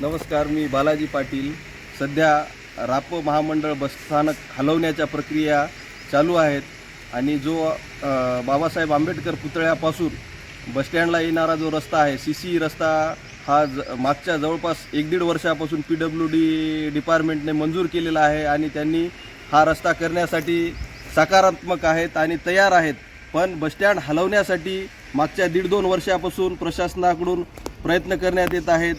नमस्कार मी बालाजी पाटील. सध्या राप महामंडळ बसस्थानक हलवण्याच्या प्रक्रिया चालू आहेत. आणि जो बाबासाहेब आंबेडकर पुतळ्यापासून बसस्टँडला येणारा जो रस्ता आहे सी सी रस्ता हा ज मागच्या जवळपास एक दीड वर्षापासून पी डब्ल्यू डी डिपार्टमेंटने मंजूर केलेला आहे आणि त्यांनी हा रस्ता करण्यासाठी सकारात्मक आहेत आणि तयार आहेत. पण बसस्टँड हलवण्यासाठी मागच्या दीड दोन वर्षापासून प्रशासनाकडून प्रयत्न करण्यात येत आहेत.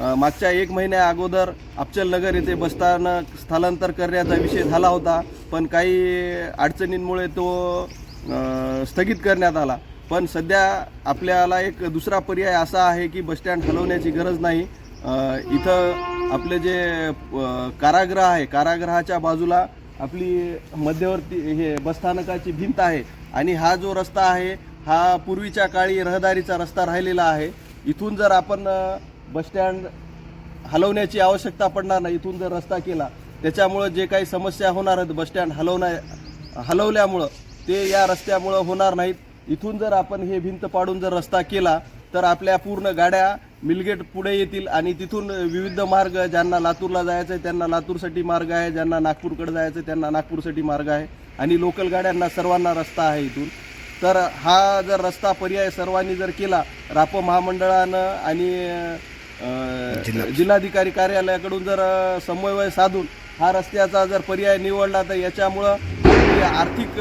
मागच्या एक महिन्या अगोदर अफचलनगर येथे बसस्थानक स्थलांतर करण्याचा विषय झाला होता पण काही अडचणींमुळे तो स्थगित करण्यात आला. पण सध्या आपल्याला एक दुसरा पर्याय असा आहे की बसस्टँड हलवण्याची गरज नाही. इथं आपले जे कारागृह आहे कारागृहाच्या बाजूला आपली मध्यवर्ती हे बसस्थानकाची भिंत आहे आणि हा जो रस्ता आहे हा पूर्वीच्या काळी रहदारीचा रस्ता राहिलेला आहे. इथून जर आपण बसस्टँड हलवण्याची आवश्यकता पडणार नाही. इथून जर रस्ता केला त्याच्यामुळं जे काही समस्या होणार आहेत बसस्टँड हलवण्या हलवल्यामुळं ते या रस्त्यामुळं होणार नाहीत. इथून जर आपण हे भिंत पाडून जर रस्ता केला तर आपल्या पूर्ण गाड्या मिलगेट पुढे येतील आणि तिथून विविध मार्ग ज्यांना लातूरला जायचं आहे त्यांना लातूरसाठी मार्ग आहे. ज्यांना नागपूरकडे जायचं आहे त्यांना नागपूरसाठी मार्ग आहे. आणि लोकल गाड्यांना सर्वांना रस्ता आहे इथून. तर हा जर रस्ता पर्याय सर्वांनी जर केला राप महामंडळानं आणि जिल्हाधिकारी कार्यालयाकडून जर समन्वय साधून हा रस्त्याचा जर पर्याय निवडला तर याच्यामुळं आर्थिक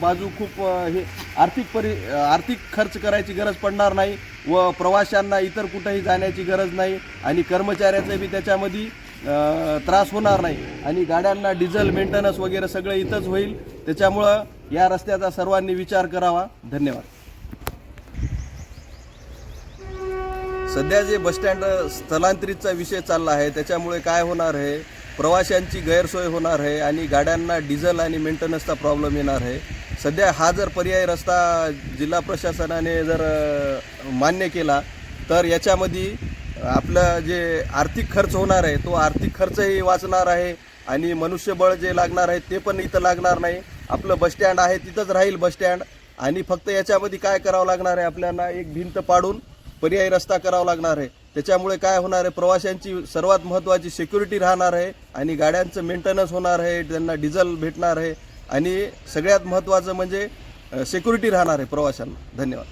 बाजू खूप हे आर्थिक परि आर्थिक खर्च करायची गरज पडणार नाही व प्रवाशांना इतर कुठेही जाण्याची गरज नाही आणि कर्मचाऱ्याचं बी त्याच्यामध्ये त्रास होणार नाही. आणि गाड्यांना डिझेल मेंटेनन्स वगैरे सगळं इथंच होईल. त्याच्यामुळं या रस्त्याचा सर्वांनी विचार करावा. धन्यवाद. सध्या जे बसस्टँड स्थलांतरितचा विषय चालला आहे त्याच्यामुळे काय होणार आहे? प्रवाशांची गैरसोय होणार आहे आणि गाड्यांना डिझेल आणि मेंटेनन्सचा प्रॉब्लेम येणार आहे. सध्या हा जर पर्याय रस्ता जिल्हा प्रशासनाने जर मान्य केला तर याच्यामध्ये आपलं जे आर्थिक खर्च होणार आहे तो आर्थिक खर्चही वाचणार आहे आणि मनुष्यबळ जे लागणार आहे ते पण इथं लागणार नाही. आपलं बसस्टँड आहे तिथंच राहील बसस्टँड आणि फक्त याच्यामध्ये काय करावं लागणार आहे आपल्याला? एक भिंत पाडून पर्यायी रस्ता करावा लागणार आहे. त्याच्यामुळे काय होणार आहे? प्रवाशांची सर्वात महत्त्वाची सिक्युरिटी राहणार आहे आणि गाड्यांचं मेंटेनन्स होणार आहे त्यांना डिझेल भेटणार आहे आणि सगळ्यात महत्त्वाचं म्हणजे सिक्युरिटी राहणार आहे प्रवाशांना. धन्यवाद.